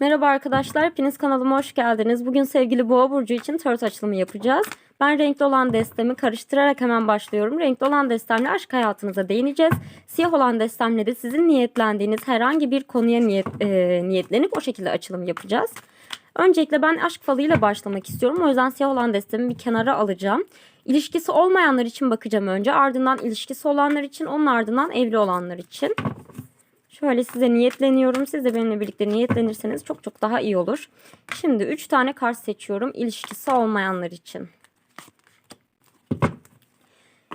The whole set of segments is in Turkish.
Merhaba arkadaşlar, hepiniz kanalıma hoş geldiniz. Bugün sevgili Boğa Burcu için tarot açılımı yapacağız. Ben renkli olan destemi karıştırarak hemen başlıyorum. Renkli olan destemle aşk hayatınıza değineceğiz. Siyah olan destemle de sizin niyetlendiğiniz herhangi bir konuya niyet, e, niyetlenip o şekilde açılım yapacağız. Öncelikle ben aşk falıyla başlamak istiyorum. O yüzden siyah olan destemi bir kenara alacağım. İlişkisi olmayanlar için bakacağım önce. Ardından ilişkisi olanlar için, onun ardından evli olanlar için. Şöyle size niyetleniyorum. Siz de benimle birlikte niyetlenirseniz çok çok daha iyi olur. Şimdi 3 tane kart seçiyorum ilişkisi olmayanlar için.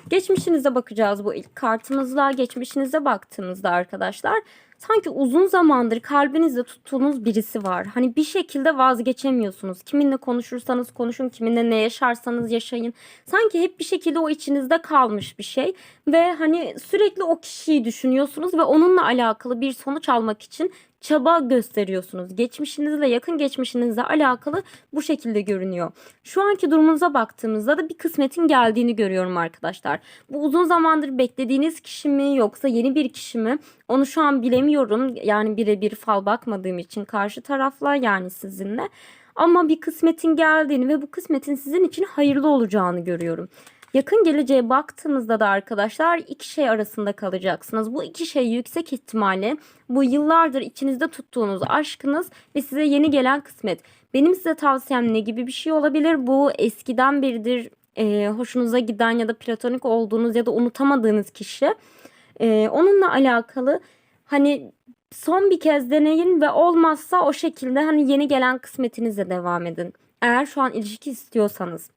Geçmişinize bakacağız bu ilk kartımızla. Geçmişinize baktığımızda arkadaşlar sanki uzun zamandır kalbinizde tuttuğunuz birisi var. Hani bir şekilde vazgeçemiyorsunuz. Kiminle konuşursanız konuşun, kiminle ne yaşarsanız yaşayın. Sanki hep bir şekilde o içinizde kalmış bir şey ve hani sürekli o kişiyi düşünüyorsunuz ve onunla alakalı bir sonuç almak için çaba gösteriyorsunuz. Geçmişinizle yakın geçmişinizle alakalı bu şekilde görünüyor. Şu anki durumunuza baktığımızda da bir kısmetin geldiğini görüyorum arkadaşlar. Bu uzun zamandır beklediğiniz kişi mi yoksa yeni bir kişi mi? Onu şu an bilemiyorum. Yani birebir fal bakmadığım için karşı tarafla yani sizinle. Ama bir kısmetin geldiğini ve bu kısmetin sizin için hayırlı olacağını görüyorum. Yakın geleceğe baktığımızda da arkadaşlar iki şey arasında kalacaksınız. Bu iki şey yüksek ihtimalle bu yıllardır içinizde tuttuğunuz aşkınız ve size yeni gelen kısmet. Benim size tavsiyem ne gibi bir şey olabilir? Bu eskiden beridir e, hoşunuza giden ya da platonik olduğunuz ya da unutamadığınız kişi. E, onunla alakalı hani son bir kez deneyin ve olmazsa o şekilde hani yeni gelen kısmetinizle devam edin. Eğer şu an ilişki istiyorsanız.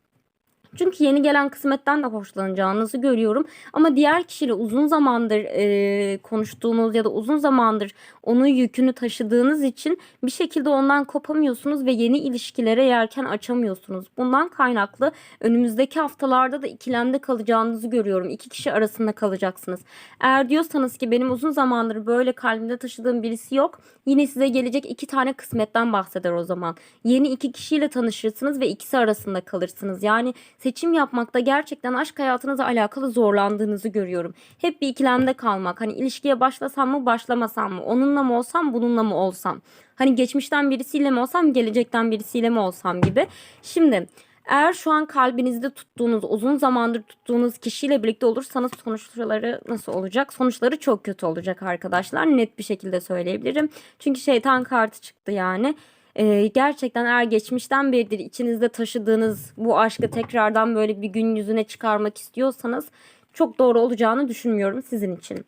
Çünkü yeni gelen kısmetten de hoşlanacağınızı görüyorum. Ama diğer kişiyle uzun zamandır e, konuştuğunuz ya da uzun zamandır onun yükünü taşıdığınız için bir şekilde ondan kopamıyorsunuz ve yeni ilişkilere yelken açamıyorsunuz. Bundan kaynaklı önümüzdeki haftalarda da ikilemde kalacağınızı görüyorum. İki kişi arasında kalacaksınız. Eğer diyorsanız ki benim uzun zamandır böyle kalbimde taşıdığım birisi yok. Yine size gelecek iki tane kısmetten bahseder o zaman. Yeni iki kişiyle tanışırsınız ve ikisi arasında kalırsınız. Yani seçim yapmakta gerçekten aşk hayatınızla alakalı zorlandığınızı görüyorum. Hep bir ikilemde kalmak. Hani ilişkiye başlasam mı başlamasam mı? Onunla mı olsam bununla mı olsam? Hani geçmişten birisiyle mi olsam gelecekten birisiyle mi olsam gibi. Şimdi eğer şu an kalbinizde tuttuğunuz, uzun zamandır tuttuğunuz kişiyle birlikte olursanız sonuçları nasıl olacak? Sonuçları çok kötü olacak arkadaşlar. Net bir şekilde söyleyebilirim. Çünkü şeytan kartı çıktı yani. Ee, gerçekten eğer geçmişten beridir içinizde taşıdığınız bu aşkı tekrardan böyle bir gün yüzüne çıkarmak istiyorsanız çok doğru olacağını düşünmüyorum sizin için.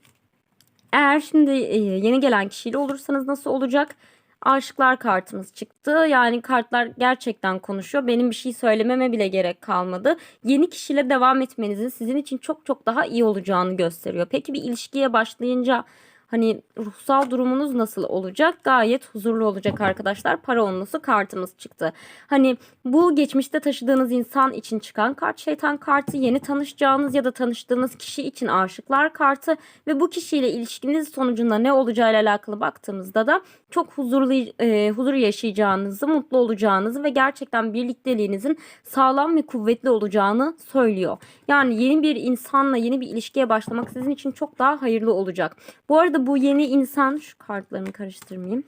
Eğer şimdi e, yeni gelen kişiyle olursanız nasıl olacak? Aşıklar kartımız çıktı. Yani kartlar gerçekten konuşuyor. Benim bir şey söylememe bile gerek kalmadı. Yeni kişiyle devam etmenizin sizin için çok çok daha iyi olacağını gösteriyor. Peki bir ilişkiye başlayınca Hani ruhsal durumunuz nasıl olacak? Gayet huzurlu olacak arkadaşlar. Para onlusu kartımız çıktı. Hani bu geçmişte taşıdığınız insan için çıkan kart şeytan kartı, yeni tanışacağınız ya da tanıştığınız kişi için aşıklar kartı ve bu kişiyle ilişkiniz sonucunda ne olacağıyla alakalı baktığımızda da çok huzurlu e, huzur yaşayacağınızı, mutlu olacağınızı ve gerçekten birlikteliğinizin sağlam ve kuvvetli olacağını söylüyor. Yani yeni bir insanla yeni bir ilişkiye başlamak sizin için çok daha hayırlı olacak. Bu arada bu yeni insan şu kartlarını karıştırmayayım.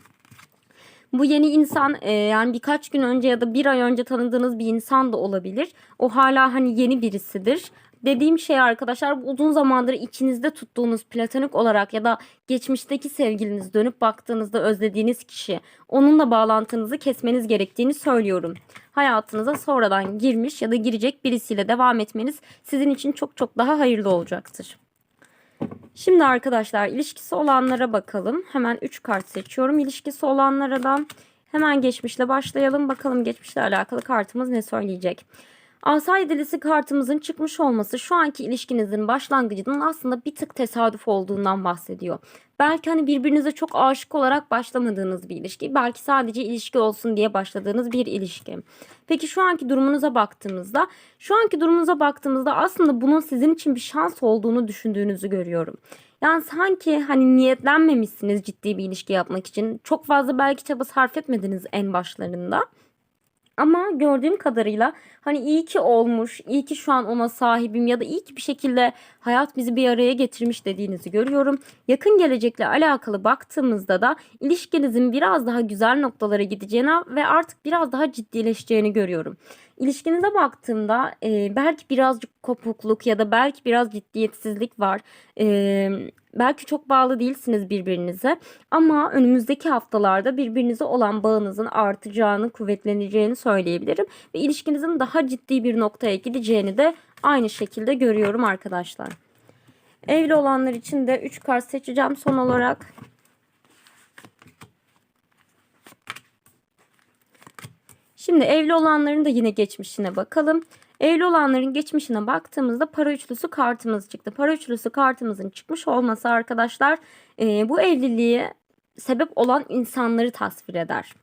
Bu yeni insan e, yani birkaç gün önce ya da bir ay önce tanıdığınız bir insan da olabilir. O hala hani yeni birisidir. Dediğim şey arkadaşlar uzun zamandır içinizde tuttuğunuz platonik olarak ya da geçmişteki sevgiliniz dönüp baktığınızda özlediğiniz kişi onunla bağlantınızı kesmeniz gerektiğini söylüyorum. Hayatınıza sonradan girmiş ya da girecek birisiyle devam etmeniz sizin için çok çok daha hayırlı olacaktır. Şimdi arkadaşlar ilişkisi olanlara bakalım. Hemen 3 kart seçiyorum. İlişkisi olanlara da hemen geçmişle başlayalım. Bakalım geçmişle alakalı kartımız ne söyleyecek. Asa yedilisi kartımızın çıkmış olması şu anki ilişkinizin başlangıcının aslında bir tık tesadüf olduğundan bahsediyor. Belki hani birbirinize çok aşık olarak başlamadığınız bir ilişki. Belki sadece ilişki olsun diye başladığınız bir ilişki. Peki şu anki durumunuza baktığımızda, şu anki durumunuza baktığımızda aslında bunun sizin için bir şans olduğunu düşündüğünüzü görüyorum. Yani sanki hani niyetlenmemişsiniz ciddi bir ilişki yapmak için. Çok fazla belki çaba sarf etmediniz en başlarında. Ama gördüğüm kadarıyla hani iyi ki olmuş, iyi ki şu an ona sahibim ya da iyi ki bir şekilde hayat bizi bir araya getirmiş dediğinizi görüyorum. Yakın gelecekle alakalı baktığımızda da ilişkinizin biraz daha güzel noktalara gideceğini ve artık biraz daha ciddileşeceğini görüyorum. İlişkinize baktığımda e, belki birazcık kopukluk ya da belki biraz ciddiyetsizlik var. E, belki çok bağlı değilsiniz birbirinize ama önümüzdeki haftalarda birbirinize olan bağınızın artacağını, kuvvetleneceğini söyleyebilirim. Ve ilişkinizin daha ciddi bir noktaya gideceğini de aynı şekilde görüyorum arkadaşlar. Evli olanlar için de 3 kart seçeceğim son olarak. Şimdi evli olanların da yine geçmişine bakalım. Evli olanların geçmişine baktığımızda para üçlüsü kartımız çıktı. Para üçlüsü kartımızın çıkmış olması arkadaşlar e, bu evliliğe sebep olan insanları tasvir eder.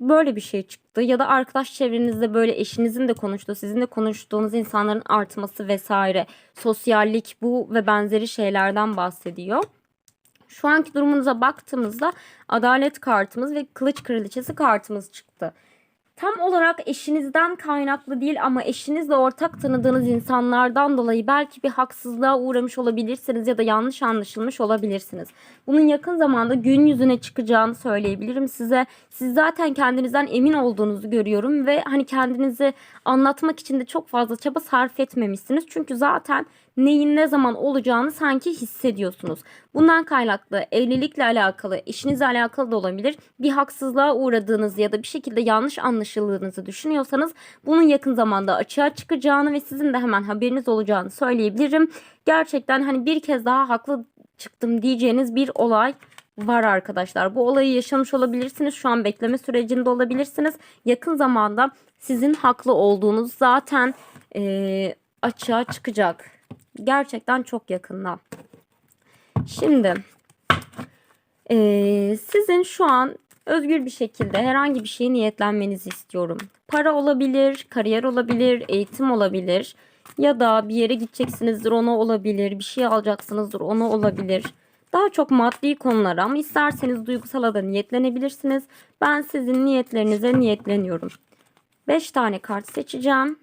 Böyle bir şey çıktı ya da arkadaş çevrenizde böyle eşinizin de konuştuğu, sizin de konuştuğunuz insanların artması vesaire, sosyallik bu ve benzeri şeylerden bahsediyor. Şu anki durumunuza baktığımızda adalet kartımız ve kılıç kraliçesi kartımız çıktı tam olarak eşinizden kaynaklı değil ama eşinizle ortak tanıdığınız insanlardan dolayı belki bir haksızlığa uğramış olabilirsiniz ya da yanlış anlaşılmış olabilirsiniz. Bunun yakın zamanda gün yüzüne çıkacağını söyleyebilirim size. Siz zaten kendinizden emin olduğunuzu görüyorum ve hani kendinizi anlatmak için de çok fazla çaba sarf etmemişsiniz. Çünkü zaten neyin ne zaman olacağını sanki hissediyorsunuz. Bundan kaynaklı evlilikle alakalı, eşinizle alakalı da olabilir. Bir haksızlığa uğradığınız ya da bir şekilde yanlış anlaşıldığınızı düşünüyorsanız bunun yakın zamanda açığa çıkacağını ve sizin de hemen haberiniz olacağını söyleyebilirim. Gerçekten hani bir kez daha haklı çıktım diyeceğiniz bir olay var arkadaşlar. Bu olayı yaşamış olabilirsiniz. Şu an bekleme sürecinde olabilirsiniz. Yakın zamanda sizin haklı olduğunuz zaten e, açığa çıkacak. Gerçekten çok yakında. Şimdi e, sizin şu an özgür bir şekilde herhangi bir şeye niyetlenmenizi istiyorum. Para olabilir, kariyer olabilir, eğitim olabilir ya da bir yere gideceksinizdir ona olabilir, bir şey alacaksınızdır ona olabilir. Daha çok maddi konulara ama isterseniz duygusala da niyetlenebilirsiniz. Ben sizin niyetlerinize niyetleniyorum. 5 tane kart seçeceğim.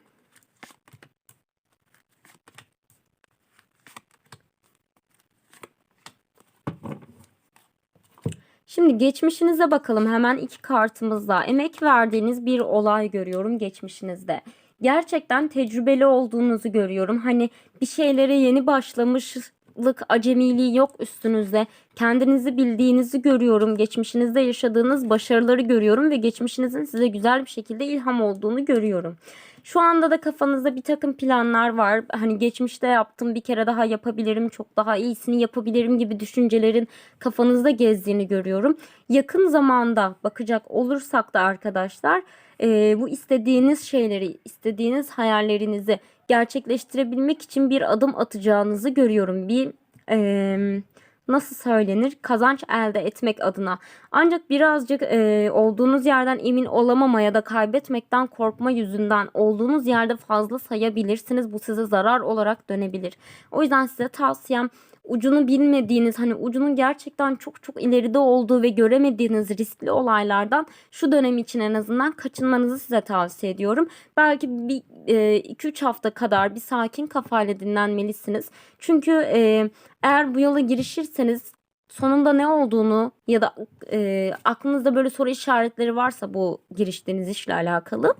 Şimdi geçmişinize bakalım hemen iki kartımızda. Emek verdiğiniz bir olay görüyorum geçmişinizde. Gerçekten tecrübeli olduğunuzu görüyorum. Hani bir şeylere yeni başlamışlık, acemiliği yok üstünüzde. Kendinizi bildiğinizi görüyorum. Geçmişinizde yaşadığınız başarıları görüyorum ve geçmişinizin size güzel bir şekilde ilham olduğunu görüyorum. Şu anda da kafanızda bir takım planlar var. Hani geçmişte yaptım bir kere daha yapabilirim, çok daha iyisini yapabilirim gibi düşüncelerin kafanızda gezdiğini görüyorum. Yakın zamanda bakacak olursak da arkadaşlar e, bu istediğiniz şeyleri, istediğiniz hayallerinizi gerçekleştirebilmek için bir adım atacağınızı görüyorum. Bir e, nasıl söylenir kazanç elde etmek adına. Ancak birazcık e, olduğunuz yerden emin olamama ya da kaybetmekten korkma yüzünden olduğunuz yerde fazla sayabilirsiniz. Bu size zarar olarak dönebilir. O yüzden size tavsiyem ucunu bilmediğiniz hani ucunun gerçekten çok çok ileride olduğu ve göremediğiniz riskli olaylardan şu dönem için en azından kaçınmanızı size tavsiye ediyorum. Belki bir 2-3 e, hafta kadar bir sakin kafayla dinlenmelisiniz. Çünkü e, eğer bu yola girişirseniz sonunda ne olduğunu ya da e, aklınızda böyle soru işaretleri varsa bu giriştiğiniz işle alakalı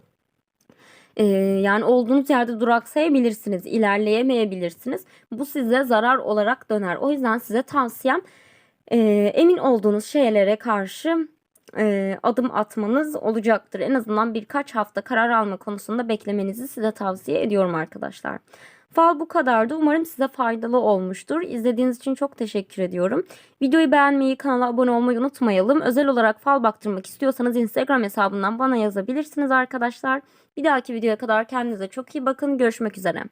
ee, yani olduğunuz yerde duraksayabilirsiniz, ilerleyemeyebilirsiniz. Bu size zarar olarak döner. O yüzden size tavsiyem e, emin olduğunuz şeylere karşı e, adım atmanız olacaktır. En azından birkaç hafta karar alma konusunda beklemenizi size tavsiye ediyorum arkadaşlar. Fal bu kadardı. Umarım size faydalı olmuştur. İzlediğiniz için çok teşekkür ediyorum. Videoyu beğenmeyi, kanala abone olmayı unutmayalım. Özel olarak fal baktırmak istiyorsanız Instagram hesabından bana yazabilirsiniz arkadaşlar. Bir dahaki videoya kadar kendinize çok iyi bakın. Görüşmek üzere.